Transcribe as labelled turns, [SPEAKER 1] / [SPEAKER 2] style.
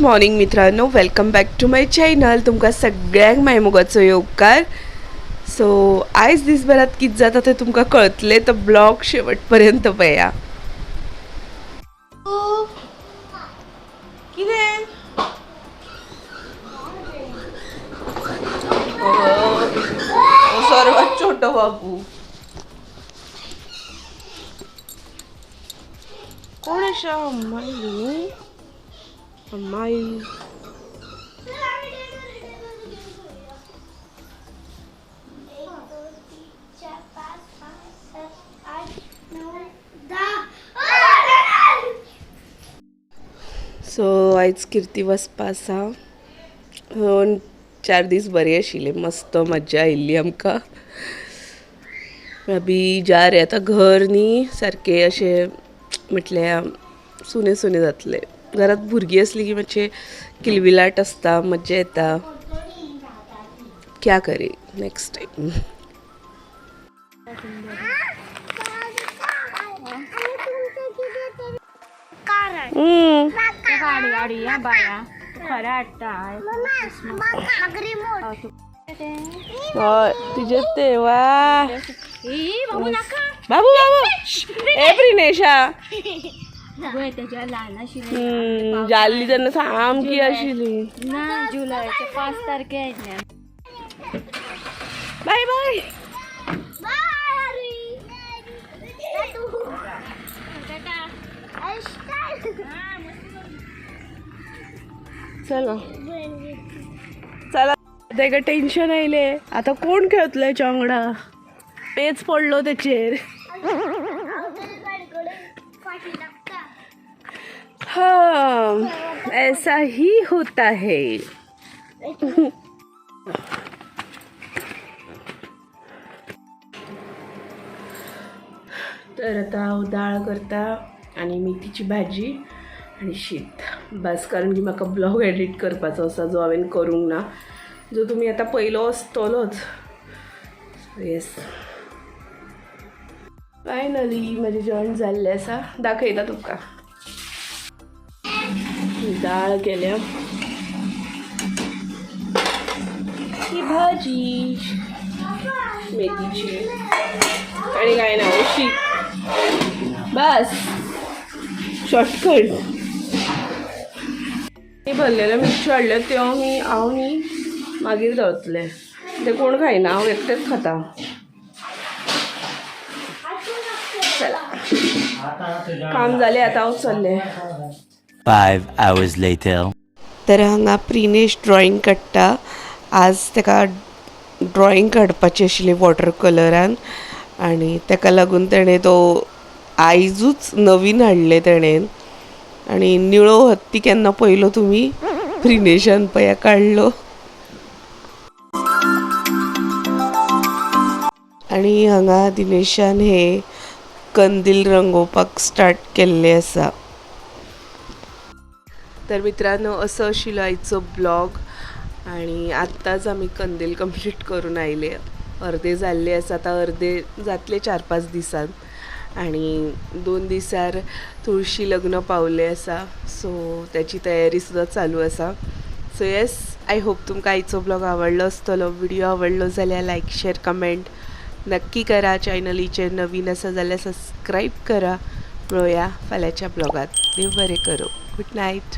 [SPEAKER 1] Morning मित्रांनो. Welcome back to my channel तुमकां सगळ्यांक माय मोगाचो योगकार सो आयज दिसभरात कितें जाता तें तुमकां कळतले तर ब्लॉग शेवट पर्यंत पळया कितें सर्वात छोटो बाबू. कोण अशा अम्माई सो आयज किर्ती वचपा आसा दोन हो, चार दीस बरे आशिल्ले मस्त मज्जा आयिल्ली आमकां. बी जा रे आतां घर न्ही सारकें अशें म्हटल्यार सुने सुने जातलें. घरात भुरगीं असली की मातशें किलबिलाट आसता मज्जा येता. क्या करे? नेक्स्ट
[SPEAKER 2] हाडटाय
[SPEAKER 1] हय तुजेच ते वा
[SPEAKER 2] बाबू.
[SPEAKER 1] बाबू बाबू. ए प्रिनेशा.
[SPEAKER 2] वय त्याच्या लहान आशिल्ले
[SPEAKER 1] हम्म, जाल्ली तेन्ना सामकी आशिल्ली
[SPEAKER 2] ना जुलयाच्या पाच तारखेक
[SPEAKER 1] बाय बाय. चला. चला. तेका टेन्शन आयले आता कोण खेळतले चोंगडा? पेच पडलो तेचेर ऐसा ही होता है। तर आता हांव दाळ करता आनी मेथीची भाजी आनी शीत. बस कारण की म्हाका ब्लॉग एडिट करपाचो आसा जो हांवें करूंक ना जो तुमी आतां पयलो आसतलोच येस फायनली म्हजें जॉईन जाल्लें आसा दाखयता तुमकां दाळ केल्या. ही भाजी मेथीची. आणि काय ना शीत बस. शॉर्टकट मी भरलेले मिरच्यो हाडल्यो त्यो मी हांव न्ही मागीर दवरतले ते कोण खायना हांव एकटेच खाता. चला. काम जालें आतां हांव चल्लें.
[SPEAKER 3] Five आवर्स लेटर
[SPEAKER 1] तर हांगा प्रिनेश ड्रॉइंग काडटा. आज ताका ड्रॉइंग काडपाची आशिल्ली वॉटर कलरान आनी ताका लागून ताणें तो आयजूच नवीन हाडले ताणें. आनी निळो हत्ती केन्ना पयलो तुमी प्रिनेशान पया काडलो आनी हांगा दिनेशान हे कंदील रंगोवपाक स्टार्ट केल्ले आसा. तर मित्रांनो असं आशिल्लो आयचो ब्लॉग आणि आत्ताच आम्ही कंदील कंप्लीट करून आयले अर्दे जाल्ले आसा आतां अर्दे जातले चार पांच दिसान आणि दोन दिसार तुळशी लग्न पावले आसा सो त्याची तयारी सुद्दां चालू आसा सो येस आय होप तुमकां आयचो ब्लॉग आवडलो आसतलो व्हिडिओ आवडलो जाल्यार लायक शेअर कमेंट नक्की करा. चॅनलीचेर नवीन आसा जाल्यार सबस्क्राईब करा. पळोवया फाल्यांच्या ब्लॉगात. देव बरें करो. Good night